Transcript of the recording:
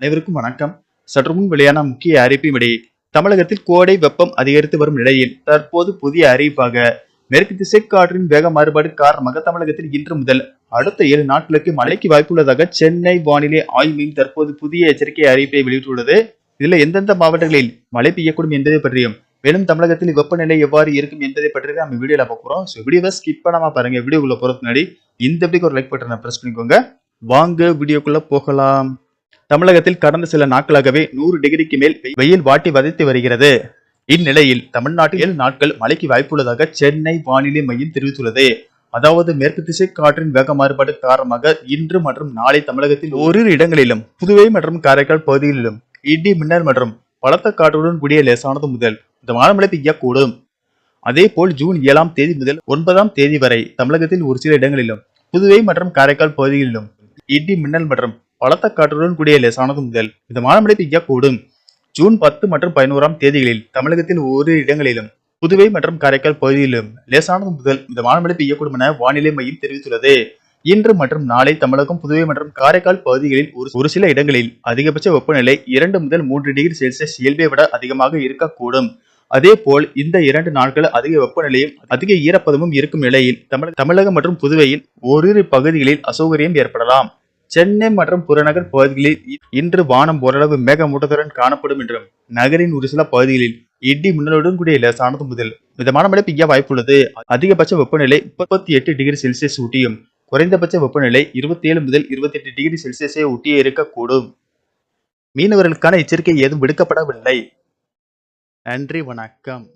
அனைவருக்கும் வணக்கம். சற்று முன் வெளியான முக்கிய அறிவிப்பின்படி தமிழகத்தில் கோடை வெப்பம் அதிகரித்து வரும் நிலையில் தற்போது புதிய அறிவிப்பாக மேற்கு திசை காற்றின் வேக மாறுபாடு காரணமாக தமிழகத்தில் இன்று முதல் அடுத்த ஏழு நாட்களுக்கு மழைக்கு வாய்ப்புள்ளதாக சென்னை வானிலை ஆய்வு மையம் தற்போது புதிய எச்சரிக்கை அறிவிப்பை வெளியிட்டுள்ளது. இதில் எந்தெந்த மாவட்டங்களில் மழை பெய்யக்கூடும் என்பதை பற்றியும் மேலும் தமிழகத்தில் வெப்பநிலை எவ்வாறு இருக்கும் என்பதை பற்றி நம்ம வீடியோல பார்க்குறோம் ஸோ வீடியோவை ஸ்கிப் பண்ணாம பாருங்க. வீடியோக்குள்ள போறதுக்கு முன்னாடி இந்த வீடியோக்கு ஒரு லைக் பட்டனை ப்ரெஸ் பண்ணிக்கோங்க. வாங்க வீடியோக்குள்ள போகலாம். தமிழகத்தில் கடந்த சில நாட்களாகவே நூறு டிகிரிக்கு மேல் வெயில் வாட்டி வதைத்து வருகிறது. இந்நிலையில் தமிழ்நாட்டில் ஏழு நாட்கள் மழைக்கு வாய்ப்புள்ளதாக சென்னை வானிலை மையம் தெரிவித்துள்ளது. அதாவது மேற்கு திசை காற்றின் வேக மாறுபாடு காரணமாக இன்று மற்றும் நாளை தமிழகத்தில் ஓரிரு இடங்களிலும் புதுவை மற்றும் காரைக்கால் பகுதிகளிலும் இடி மின்னர் மற்றும் பலத்த காற்றுடன் கூடிய லேசானது முதல் மிதமான மழை பெய்யக்கூடும். அதேபோல் ஜூன் ஏழாம் தேதி முதல் ஒன்பதாம் தேதி வரை தமிழகத்தில் ஒரு சில இடங்களிலும் புதுவை மற்றும் காரைக்கால் பகுதிகளிலும் இடி மின்னல் மற்றும் பலத்த காற்றுடன் கூடிய லேசானது முதல் மிதமான மழை பெய்யக்கூடும் ஜூன் பத்து மற்றும் பதினோராம் தேதிகளில் தமிழகத்தில் ஓரிரு இடங்களிலும் புதுவை மற்றும் காரைக்கால் பகுதியிலும் லேசானது முதல் மிதமான மழை பெய்யக்கூடும் என வானிலை மையம் தெரிவித்துள்ளது. இன்று மற்றும் நாளை தமிழகம் புதுவை மற்றும் காரைக்கால் பகுதிகளில் ஒரு ஒரு சில இடங்களில் அதிகபட்ச வெப்பநிலை இரண்டு முதல் மூன்று டிகிரி செல்சியஸ் இயல்பை விட அதிகமாக இருக்கக்கூடும். அதே போல் இந்த இரண்டு நாட்கள் அதிக வெப்பநிலையும் அதிக ஈரப்பதமும் இருக்கும் நிலையில் தமிழக தமிழகம் மற்றும் புதுவையில் ஓரிரு பகுதிகளில் அசௌகரியம் ஏற்படலாம். சென்னை மற்றும் புறநகர் பகுதிகளில் இ- இன்று வானம் ஓரளவு மேகமூட்டத்துடன் காணப்படும் என்றும் நகரின் ஒரு சில பகுதிகளில் இடி மின்னலுடன் கூடிய லேசானது முதல் மிதமான மழை பெய்ய வாய்ப்புள்ளது. அதிகபட்ச வெப்பநிலை முப்பத்தி எட்டு டிகிரி செல்சியஸ் ஊட்டியும் குறைந்தபட்ச வெப்பநிலை இருபத்தி ஏழு முதல் இருபத்தி எட்டு டிகிரி செல்சியஸை ஒட்டியே இருக்கக்கூடும். மீனவர்களுக்கான எச்சரிக்கை ஏதும் விடுக்கப்படவில்லை. நன்றி வணக்கம்.